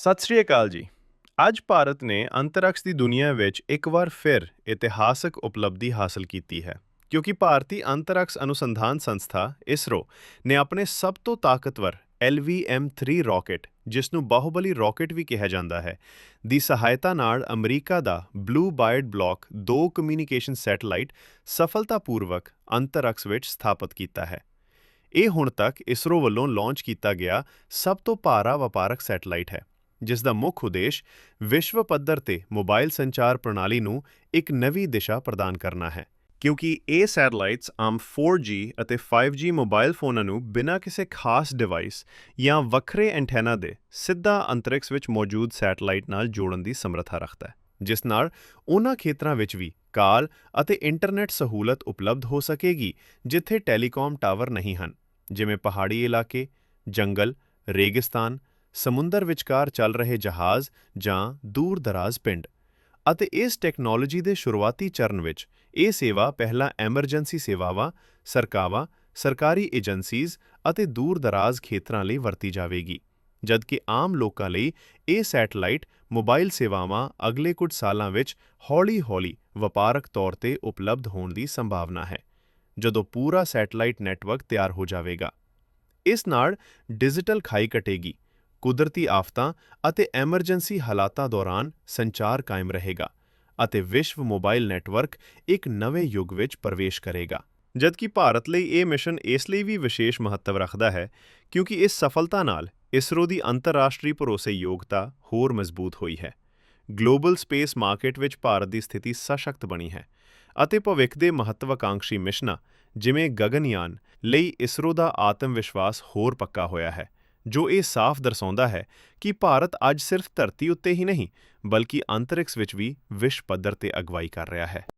ਸਤਿ ਸ਼੍ਰੀ ਅਕਾਲ ਜੀ। ਅੱਜ ਭਾਰਤ ਨੇ ਅੰਤਰਿਕਸ਼ ਦੀ ਦੁਨੀਆ ਵਿੱਚ ਇੱਕ ਵਾਰ ਫਿਰ ਇਤਿਹਾਸਕ ਉਪਲਬਧੀ ਹਾਸਲ ਕੀਤੀ ਹੈ, ਕਿਉਂਕਿ ਭਾਰਤੀ ਅੰਤਰਿਕਸ਼ ਅਨੁਸੰਧਾਨ ਸੰਸਥਾ ਇਸਰੋ ਨੇ ਆਪਣੇ ਸਭ ਤੋਂ ਤਾਕਤਵਰ LVM-3 ਰਾਕੇਟ ਜਿਸ ਨੂੰ ਬਾਹੁਬਲੀ ਰਾਕੇਟ ਵੀ ਕਿਹਾ ਜਾਂਦਾ ਹੈ, ਦੀ ਸਹਾਇਤਾ ਨਾਲ ਅਮਰੀਕਾ ਦਾ blue bird block 2 communication satellite ਸਫਲਤਾਪੂਰਵਕ ਅੰਤਰਿਕਸ਼ ਵਿੱਚ ਸਥਾਪਿਤ ਕੀਤਾ ਹੈ। ਇਹ ਹੁਣ ਤੱਕ ਇਸਰੋ ਵੱਲੋਂ ਲਾਂਚ ਕੀਤਾ ਗਿਆ ਸਭ ਤੋਂ ਭਾਰਾ ਵਪਾਰਕ ਸੈਟੇਲਾਈਟ ਹੈ। ਜਿਸ ਦਾ ਮੁੱਖ ਉਦੇਸ਼ ਵਿਸ਼ਵ ਪੱਧਰ ਤੇ ਮੋਬਾਈਲ ਸੰਚਾਰ ਪ੍ਰਣਾਲੀ ਨੂੰ ਇੱਕ ਨਵੀਂ ਦਿਸ਼ਾ ਪ੍ਰਦਾਨ ਕਰਨਾ ਹੈ। ਕਿਉਂਕਿ ਇਹ ਸੈਟਲਾਈਟਸ ਆਮ 4G ਅਤੇ 5G ਮੋਬਾਈਲ ਫੋਨਾਂ ਨੂੰ ਬਿਨਾਂ ਕਿਸੇ ਖਾਸ ਡਿਵਾਈਸ ਜਾਂ ਵੱਖਰੇ ਐਂਟੀਨਾ ਦੇ ਸਿੱਧਾ ਅੰਤਰਿਕਸ਼ ਵਿੱਚ ਮੌਜੂਦ ਸੈਟਲਾਈਟ ਨਾਲ ਜੋੜਨ ਦੀ ਸਮਰੱਥਾ ਰੱਖਦਾ ਹੈ, ਜਿਸ ਨਾਲ ਉਹਨਾਂ ਖੇਤਰਾਂ ਵਿੱਚ ਵੀ ਕਾਲ ਅਤੇ ਇੰਟਰਨੈਟ ਸਹੂਲਤ ਉਪਲਬਧ ਹੋ ਸਕੇਗੀ, ਜਿੱਥੇ ਟੈਲੀਕਾਮ ਟਾਵਰ ਨਹੀਂ ਹਨ, ਜਿਵੇਂ ਪਹਾੜੀ ਇਲਾਕੇ, ਜੰਗਲ, ਰੇਗਿਸਤਾਨ ਸਮੁੰਦਰ ਵਿਚਕਾਰ ਚੱਲ ਰਹੇ ਜਹਾਜ਼ ਜਾਂ ਦੂਰ-ਦਰਾਜ਼ ਪਿੰਡ। ਅਤੇ ਇਸ ਟੈਕਨੋਲੋਜੀ ਦੇ ਸ਼ੁਰੂਆਤੀ ਚਰਨ ਵਿੱਚ ਇਹ ਸੇਵਾ ਪਹਿਲਾਂ ਐਮਰਜੈਂਸੀ ਸੇਵਾਵਾਂ ਸਰਕਾਵਾਂ ਸਰਕਾਰੀ ਏਜੰਸੀਜ਼ ਅਤੇ ਦੂਰ-ਦਰਾਜ਼ ਖੇਤਰਾਂ ਲਈ ਵਰਤੀ ਜਾਵੇਗੀ, ਜਦਕਿ ਆਮ ਲੋਕਾਂ ਲਈ ਇਹ ਸੈਟੇਲਾਈਟ ਮੋਬਾਈਲ ਸੇਵਾਵਾਂ ਅਗਲੇ ਕੁਝ ਸਾਲਾਂ ਵਿੱਚ ਹੌਲੀ-ਹੌਲੀ ਵਪਾਰਕ ਤੌਰ ਤੇ ਉਪਲਬਧ ਹੋਣ ਦੀ ਸੰਭਾਵਨਾ ਹੈ, ਜਦੋਂ ਪੂਰਾ ਸੈਟੇਲਾਈਟ ਨੈਟਵਰਕ ਤਿਆਰ ਹੋ ਜਾਵੇਗਾ। ਇਸ ਨਾਲ ਡਿਜੀਟਲ ਖਾਈ ਕਟੇਗੀ ਕੁਦਰਤੀ ਆਫਤਾਂ ਅਤੇ ਐਮਰਜੈਂਸੀ ਹਾਲਾਤਾਂ ਦੌਰਾਨ ਸੰਚਾਰ ਕਾਇਮ ਰਹੇਗਾ ਅਤੇ ਵਿਸ਼ਵ ਮੋਬਾਈਲ ਨੈੱਟਵਰਕ ਇੱਕ ਨਵੇਂ ਯੁੱਗ ਵਿੱਚ ਪ੍ਰਵੇਸ਼ ਕਰੇਗਾ। ਜਦਕਿ ਭਾਰਤ ਲਈ ਇਹ ਮਿਸ਼ਨ ਇਸ ਲਈ ਵੀ ਵਿਸ਼ੇਸ਼ ਮਹੱਤਵ ਰੱਖਦਾ ਹੈ ਕਿਉਂਕਿ ਇਸ ਸਫਲਤਾ ਨਾਲ ਇਸਰੋ ਦੀ ਅੰਤਰਰਾਸ਼ਟਰੀ ਭਰੋਸੇਯੋਗਤਾ ਹੋਰ ਮਜ਼ਬੂਤ ਹੋਈ ਹੈ। ਗਲੋਬਲ ਸਪੇਸ ਮਾਰਕੀਟ ਵਿੱਚ ਭਾਰਤ ਦੀ ਸਥਿਤੀ ਸਸ਼ਕਤ ਬਣੀ ਹੈ ਅਤੇ ਭਵਿੱਖ ਦੇ ਮਹੱਤਵਾਕਾਂਖੀ ਮਿਸ਼ਨਾਂ ਜਿਵੇਂ ਗਗਨਯਾਨ ਲਈ ਇਸਰੋ ਦਾ ਆਤਮ ਵਿਸ਼ਵਾਸ ਹੋਰ ਪੱਕਾ ਹੋਇਆ ਹੈ। ਜੋ ਇਹ ਸਾਫ਼ ਦਰਸਾਉਂਦਾ ਹੈ ਕਿ ਭਾਰਤ ਅੱਜ ਸਿਰਫ ਧਰਤੀ ਉੱਤੇ ਹੀ ਨਹੀਂ, ਬਲਕਿ ਅੰਤਰਿਕਸ਼ ਵਿੱਚ ਵੀ ਵਿਸ਼ਵ ਪੱਧਰ ਤੇ ਅਗਵਾਈ ਕਰ ਰਿਹਾ ਹੈ।